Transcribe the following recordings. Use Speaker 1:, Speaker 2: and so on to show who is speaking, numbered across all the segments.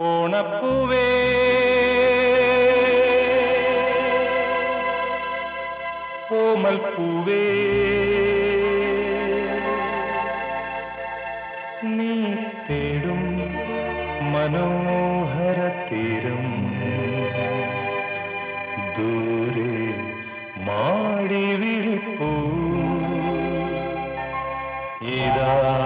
Speaker 1: ഓണപ്പൂവേ. കോമൽ പൂവേ നീ തേടും മനോഹര തീരം. ദൂരെ മാടി വിളിപ്പൂ. ഇതാ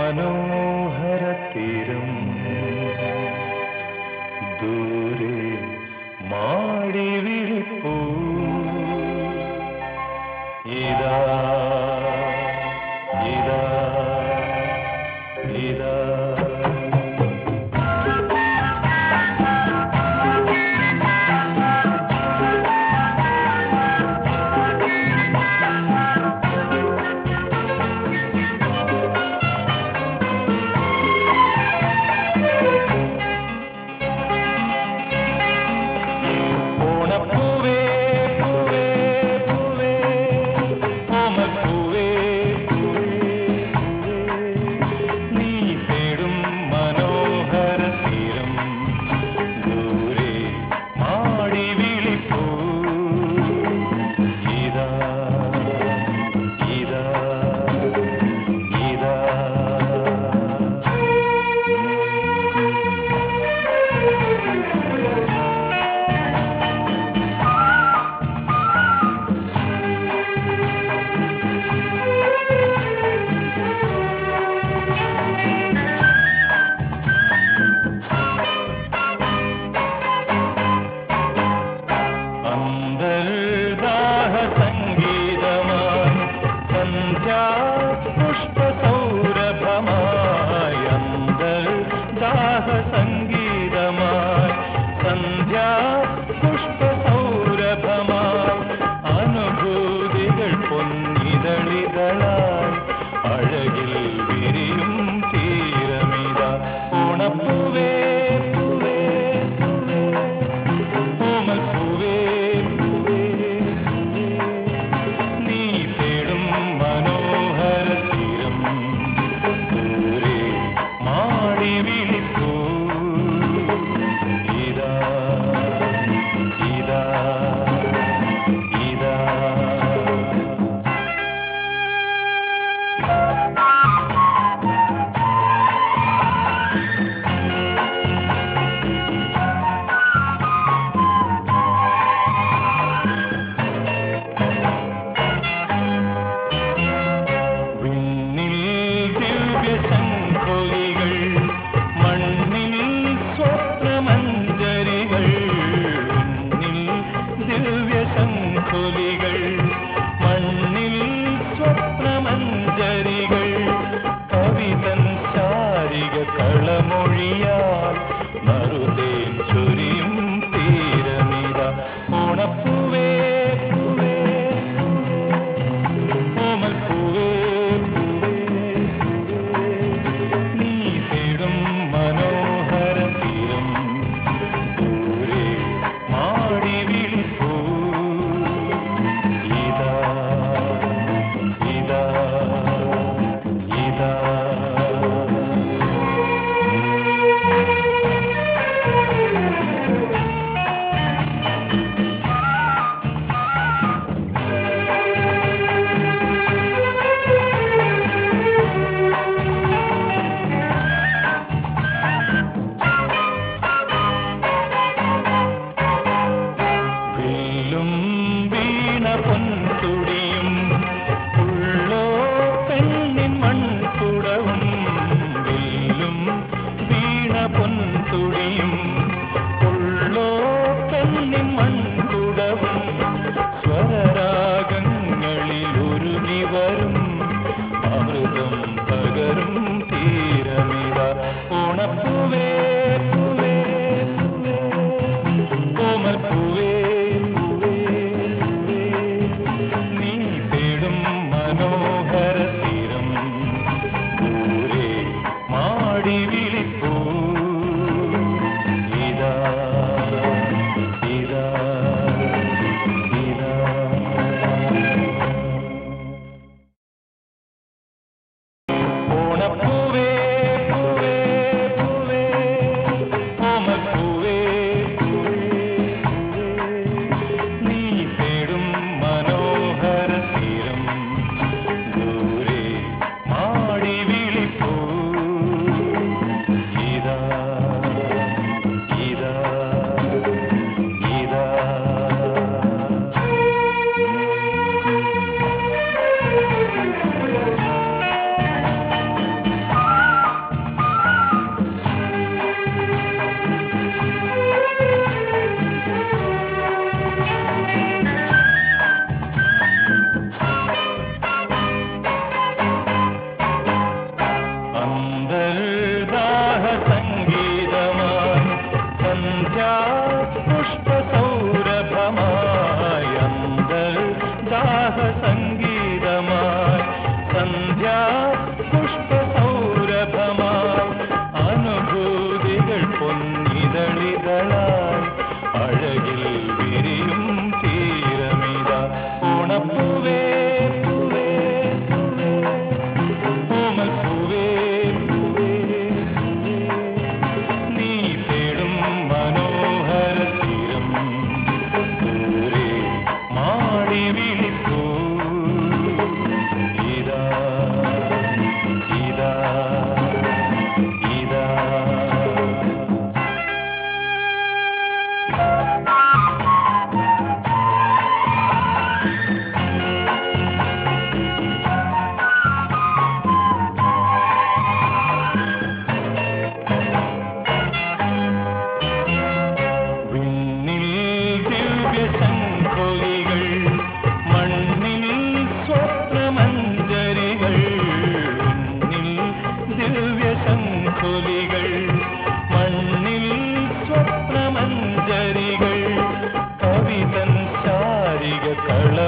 Speaker 1: മനോഹര തീരം ദൂരെ മാടിയ listen. Thank you.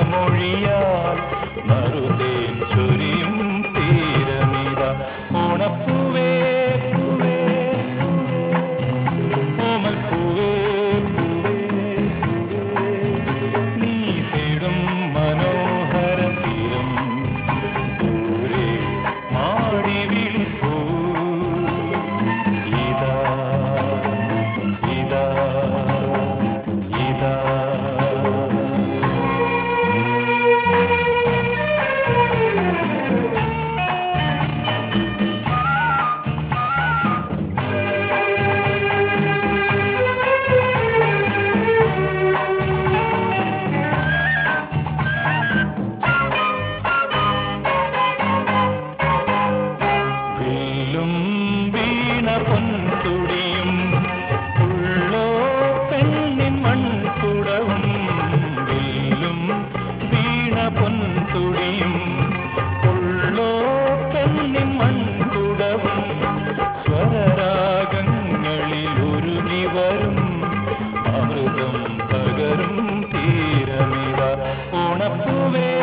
Speaker 1: കളമൊഴിയാൽ മറുതേൻ ചൊരിയും para tu.